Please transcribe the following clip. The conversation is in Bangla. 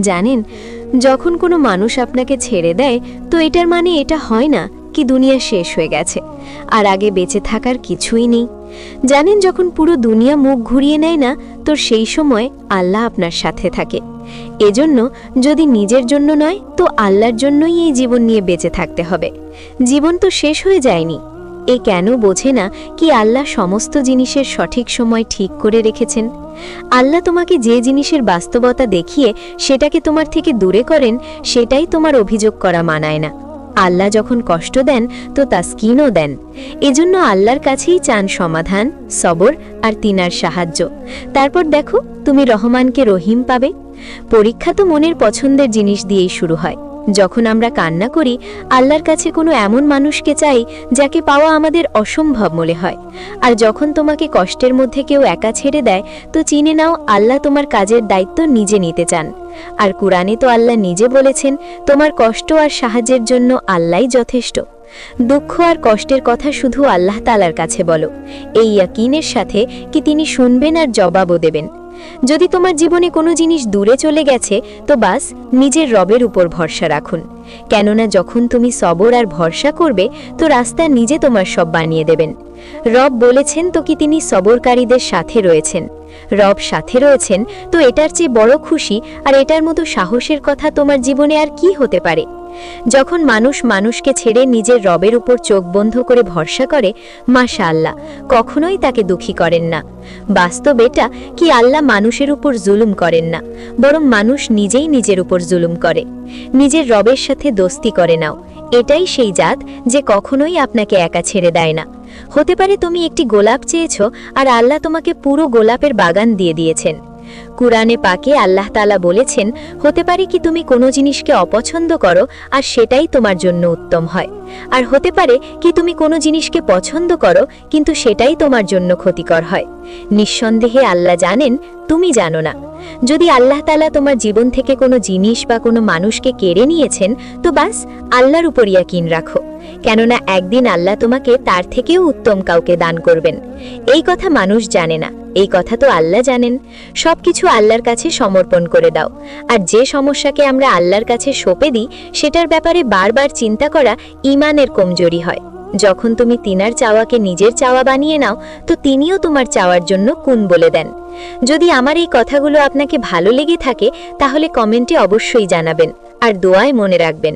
জানেন, যখন কোনো মানুষ আপনাকে ছেড়ে দেয়, তো এটার মানে এটা হয় না কি দুনিয়া শেষ হয়ে গেছে, আর আগে বেঁচে থাকার কিছুই নেই। জানেন, যখন পুরো দুনিয়া মুখ ঘুরিয়ে নেয় না, তো সেই সময় আল্লাহ আপনার সাথে থাকে। এজন্য যদি নিজের জন্য নয়, তো আল্লাহর জন্যই এই জীবন নিয়ে বেঁচে থাকতে হবে। জীবন তো শেষ হয়ে যায়নি। এ কেন বোঝে না কি আল্লাহ সমস্ত জিনিসের সঠিক সময় ঠিক করে রেখেছেন? আল্লাহ তোমাকে যে জিনিসের বাস্তবতা দেখিয়ে সেটাকে তোমার থেকে দূরে করেন, সেটাই তোমার অভিযোগ করা মানায় না। আল্লাহ যখন কষ্ট দেন, তো তা তাস্কিনও দেন। এজন্য আল্লাহর কাছেই চান সমাধান, সবর আর তিনার সাহায্য। তারপর দেখো, তুমি রহমানকে রহিম পাবে। পরীক্ষা তো মনের পছন্দের জিনিস দিয়েই শুরু হয়। যখন আমরা কান্না করি, আল্লাহর কাছে কোনো এমন মানুষকে চাই যাকে পাওয়া আমাদের অসম্ভব মনে হয়। আর যখন তোমাকে কষ্টের মধ্যে কেউ একা ছেড়ে দেয়, তো চিনে নাও আল্লাহ তোমার কাজের দায়িত্ব নিজে নিতে চান। আর কুরআনে তো আল্লাহ নিজে বলেছেন, তোমার কষ্ট আর সাহায্যের জন্য আল্লাহই যথেষ্ট। দুঃখ আর কষ্টের কথা শুধু আল্লাহ তালার কাছে বলো। এই ইয়াকিনের সাথে কি তিনি শুনবেন আর জবাবও দেবেন? যদি তোমার জীবনে কোনো জিনিস দূরে চলে গেছে, তো বাস নিজের রবের উপর ভরসা রাখুন। কেননা যখন তুমি সবর আর ভরসা করবে, তো রাস্তা নিজে তোমার সব বানিয়ে দেবেন। রব বলেছেন, তো কি তিনি সবরকারীদের সাথে রয়েছেন? রব সাথে রয়েছেন, তো এটার চেয়ে বড় খুশি আর এটার মতো সাহসের কথা তোমার জীবনে আর কি হতে পারে? যখন মানুষ মানুষকে ছেড়ে নিজের রবের উপর চোখ বন্ধ করে ভরসা করে মাশা আল্লাহ কখনোই তাকে দুঃখী করেন না। বাস্তব এটা কি আল্লাহ মানুষের উপর জুলুম করেন না, বরং মানুষ নিজেই নিজের উপর জুলুম করে। নিজের রবের সাথে দোস্তি করে নাও, এটাই সেই জাত যে কখনোই আপনাকে একা ছেড়ে দেয় না। হতে পারে তুমি একটি গোলাপ চেয়েছ আর আল্লাহ তোমাকে পুরো গোলাপের বাগান দিয়ে দিয়েছেন। কুরআনে পাকে আল্লাহ তালা বলেছেন, হতে পারে কি তুমি কোনো জিনিসকে অপছন্দ করো, আর সেটাই তোমার জন্য উত্তম হয়। আর হতে পারে কি তুমি কোনো জিনিসকে পছন্দ করো, কিন্তু সেটাই তোমার জন্য ক্ষতিকর হয়। নিঃসন্দেহে আল্লাহ জানেন, তুমি জানো না। যদি আল্লাহ তালা তোমার জীবন থেকে কোনো জিনিস বা কোনো মানুষকে কেড়ে নিয়েছেন, তো বাস আল্লাহর উপর ইয়াকিন রাখো। কেননা একদিন আল্লাহ তোমাকে তার থেকেও উত্তম কাউকে দান করবেন। এই কথা মানুষ জানে না। এই কথা তো আল্লাহ জানেন। সবকিছু আল্লাহর কাছে সমর্পণ করে দাও। আর যে সমস্যাকে আমরা আল্লাহর কাছে সঁপে দিই, সেটার ব্যাপারে বারবার চিন্তা করা ইমানের কমজোরি হয়। যখন তুমি তিনার চাওয়াকে নিজের চাওয়া বানিয়ে নাও, তো তিনিও তোমার চাওয়ার জন্য কুন বলে দেন। যদি আমার এই কথাগুলো আপনাকে ভালো লেগে থাকে, তাহলে কমেন্টে অবশ্যই জানাবেন, আর দোয়ায় মনে রাখবেন।